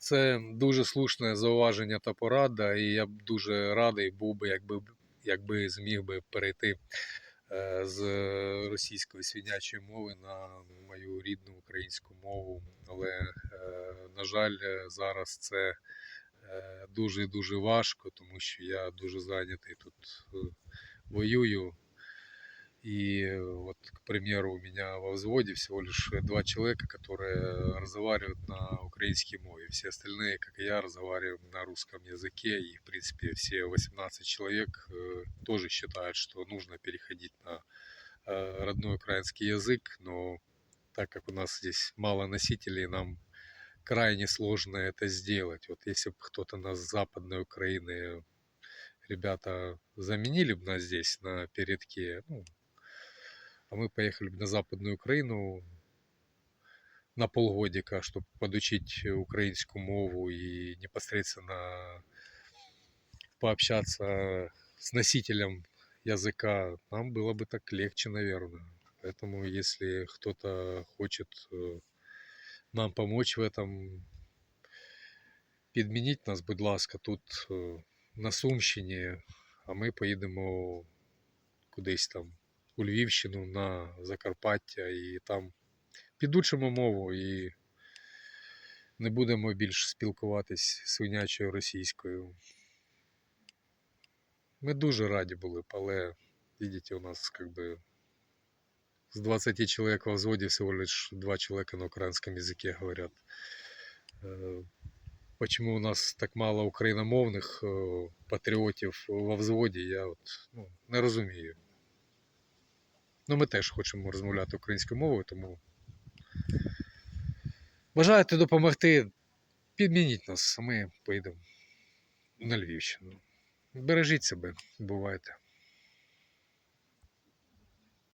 Це дуже слушне зауваження та порада, і я б дуже радий був би, якби, якби зміг би перейти е, з російської свинячої мови на мою рідну українську мову. Але, е, на жаль, зараз це е, дуже дуже важко, тому що я дуже зайнятий тут воюю. И э, вот, к примеру, у меня во взводе всего лишь два человека, которые разговаривают на украинской мове. Все остальные, как и я, разговариваем на русском языке. И, в принципе, все 18 человек э, тоже считают, что нужно переходить на э, родной украинский язык. Но так как у нас здесь мало носителей, нам крайне сложно это сделать. Вот если бы кто-то нас западной Украины, ребята, заменили бы нас здесь на передке, ну, а мы поехали бы на Западную Украину на полгодика, чтобы подучить украинскую мову и непосредственно пообщаться с носителем языка, нам было бы так легче, наверное. Поэтому, если кто-то хочет э, нам помочь в этом, підмініть нас, будь ласка, тут е, на Сумщині, а ми поїдемо кудись там у Львівщину, на Закарпаття, і там підучимо мову і не будемо більш спілкуватись свинячою російською. Ми дуже раді були б, але видите, у нас как бы с 20 человек во взводе всего лишь два человека на украинском языке говорят. Э, Почему у нас так мало україномовних е, патріотів во взводі, я от, ну, не розумію. Ну, ми теж хочемо розмовляти українською мовою, тому бажаєте допомогти, підмініть нас, а ми поїдемо на Львівщину. Бережіть себе, бувайте.